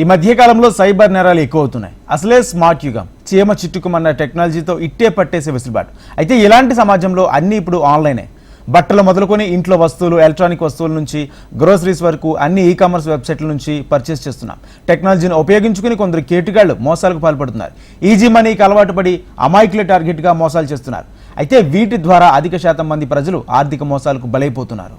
ఈ మధ్యకాలంలో సైబర్ నేరాలు ఎక్కువ అవుతున్నాయి అసలే స్మార్ట్ యుగం. చీమ చిట్టుకుమన్న టెక్నాలజీతో ఇట్టే పట్టేసే వెసులుబాటు. అయితే ఇలాంటి సమాజంలో అన్నీ ఇప్పుడు ఆన్లైనే. బట్టలు మొదలుకొని ఇంట్లో వస్తువులు ఎలక్ట్రానిక్ వస్తువుల నుంచి గ్రోసరీస్ వరకు అన్ని ఈ కామర్స్ వెబ్సైట్ల నుంచి పర్చేస్ చేస్తున్నాం. టెక్నాలజీని ఉపయోగించుకుని కొందరు కేటుగాళ్ళు మోసాలకు పాల్పడుతున్నారు. ఈజీ మనీకి అలవాటు పడి అమాయకులే టార్గెట్గా మోసాలు చేస్తున్నారు. అయితే వీటి ద్వారా అధిక శాతం మంది ప్రజలు ఆర్థిక మోసాలకు బలైపోతున్నారు.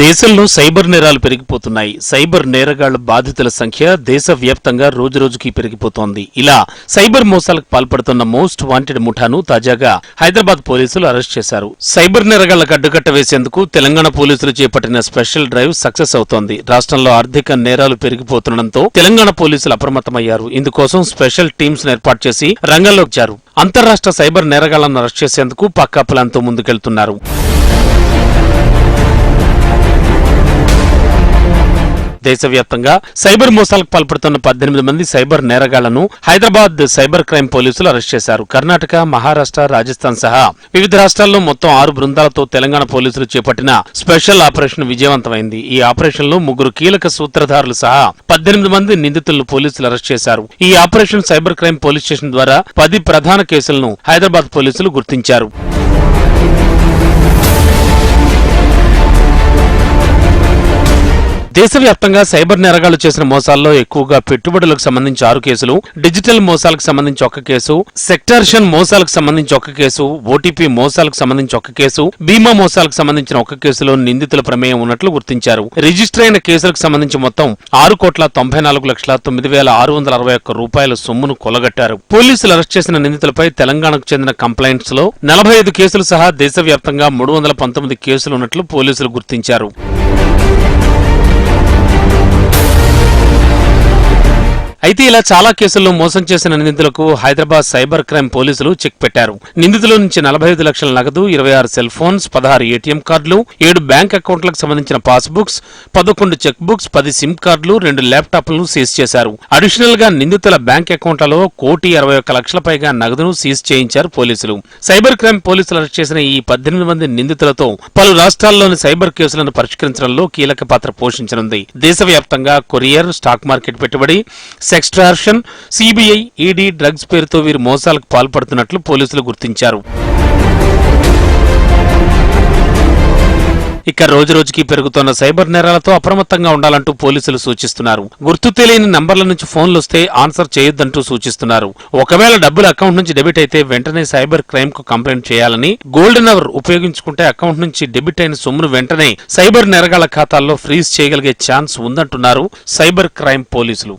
దేశంలో సైబర్ నేరాలు పెరిగిపోతున్నాయి. సైబర్ నేరగాళ్ళ బాధితుల సంఖ్య దేశవ్యాప్తంగా రోజురోజుకి పెరిగిపోతోంది. ఇలా సైబర్ మోసాలకు పాల్పడుతున్న మోస్ట్ వాంటెడ్ ముఠాను తాజాగా హైదరాబాద్ పోలీసులు అరెస్ట్ చేశారు. సైబర్ నేరగాళ్ళకు అడ్డుకట్ట వేసేందుకు తెలంగాణ పోలీసులు చేపట్టిన స్పెషల్ డ్రైవ్ సక్సెస్ అవుతోంది. రాష్ట్రంలో ఆర్థిక నేరాలు పెరిగిపోతుండటంతో తెలంగాణ పోలీసులు అప్రమత్తమయ్యారు. ఇందుకోసం స్పెషల్ టీమ్స్ ఏర్పాటు చేసి రంగంలోకి చారు అంతర్రాష్ట్ర సైబర్ నేరగాళ్ళను అరెస్ట్ చేసేందుకు పక్కా ప్లాన్తో ముందుకెళ్తున్నారు. దేశవ్యాప్తంగా సైబర్ మోసాలకు పాల్పడుతున్న పద్దెనిమిది మంది సైబర్ నేరగాళ్ళను హైదరాబాద్ సైబర్ క్రైమ్ పోలీసులు అరెస్ట్ చేశారు. కర్ణాటక మహారాష్ట్ర రాజస్థాన్ సహా వివిధ రాష్ట్రాల్లో మొత్తం ఆరు బృందాలతో తెలంగాణ పోలీసులు చేపట్టిన స్పెషల్ ఆపరేషన్ విజయవంతమైంది. ఈ ఆపరేషన్లో ముగ్గురు కీలక సూత్రధారులు సహా పద్దెనిమిది మంది నిందితులను పోలీసులు అరెస్ట్ చేశారు. ఈ operation cyber crime police station ద్వారా పది ప్రధాన కేసులను హైదరాబాద్ పోలీసులు గుర్తించారు. దేశవ్యాప్తంగా సైబర్ నేరగాళ్ళు చేసిన మోసాల్లో ఎక్కువగా పెట్టుబడులకు సంబంధించి ఆరు కేసులు డిజిటల్ మోసాలకు సంబంధించి ఒక కేసు సెక్టార్షన్ మోసాలకు సంబంధించి ఒక కేసు ఓటీపీ మోసాలకు సంబంధించి ఒక కేసు బీమా మోసాలకు సంబంధించిన ఒక కేసులో నిందితుల ప్రమేయం ఉన్నట్లు గుర్తించారు. రిజిస్టర్ అయిన కేసులకు సంబంధించి మొత్తం ఆరు కోట్ల తొంభై నాలుగు లక్షల తొమ్మిది వేల ఆరు వందల అరవై ఒక్క రూపాయల సొమ్మును కొలగట్టారు. పోలీసులు అరెస్ట్ చేసిన నిందితులపై తెలంగాణకు చెందిన కంప్లైంట్స్లో నలభై ఐదు కేసులు సహా దేశవ్యాప్తంగా మూడు వందల పంతొమ్మిది కేసులు ఉన్నట్లు పోలీసులు గుర్తించారు. అయితే ఇలా చాలా కేసుల్లో మోసం చేసిన నిందితులకు హైదరాబాద్ సైబర్ క్రైమ్ పోలీసులు చెక్ పెట్టారు. నిందితుల నుంచి నలభై ఐదు లక్షల నగదు ఇరవై ఆరు సెల్ ఫోన్స్ పదహారు ఏటీఎం కార్డులు ఏడు బ్యాంక్ అకౌంట్లకు సంబంధించిన పాస్ బుక్స్ పదకొండు చెక్ బుక్స్ పది సిమ్ కార్డులు రెండు ల్యాప్టాప్లను సీజ్ చేశారు. అడిషనల్గా నిందితుల బ్యాంక్ అకౌంట్లలో కోటి అరవై ఒక్క లక్షల పైగా నగదును సీజ్ చేయించారు పోలీసులు. సైబర్ క్రైమ్ పోలీసులు అరెస్ట్ చేసిన ఈ పద్దెనిమిది మంది నిందితులతో పలు రాష్ట్రాల్లోని సైబర్ కేసులను పరిష్కరించడంలో కీలక పాత్ర పోషించనుంది. దేశవ్యాప్తంగా కొరియర్ స్టాక్ మార్కెట్ పెట్టుబడి ఎక్స్ట్రాషన్ సిబిఐ ఈడీ డ్రగ్స్ పేరుతో వీరు మోసాలకు పాల్పడుతున్నట్లు పోలీసులు గుర్తించారు. ఇక రోజు రోజుకి పెరుగుతున్న సైబర్ నేరాలతో అప్రమత్తంగా ఉండాలంటూ పోలీసులు సూచిస్తున్నారు. గుర్తు తెలియని నంబర్ల నుంచి ఫోన్లు వస్తే ఆన్సర్ చేయొద్దంటూ సూచిస్తున్నారు. ఒకవేళ డబ్బులు అకౌంట్ నుంచి డెబిట్ అయితే వెంటనే సైబర్ క్రైమ్కు కంప్లైంట్ చేయాలని గోల్డెన్ అవర్ ఉపయోగించుకుంటే అకౌంట్ నుంచి డెబిట్ అయిన సొమ్మును వెంటనే సైబర్ నేరగాళ్ళ ఖాతాల్లో ఫ్రీజ్ చేయగలిగే ఛాన్స్ ఉందంటున్నారు సైబర్ క్రైమ్ పోలీసులు.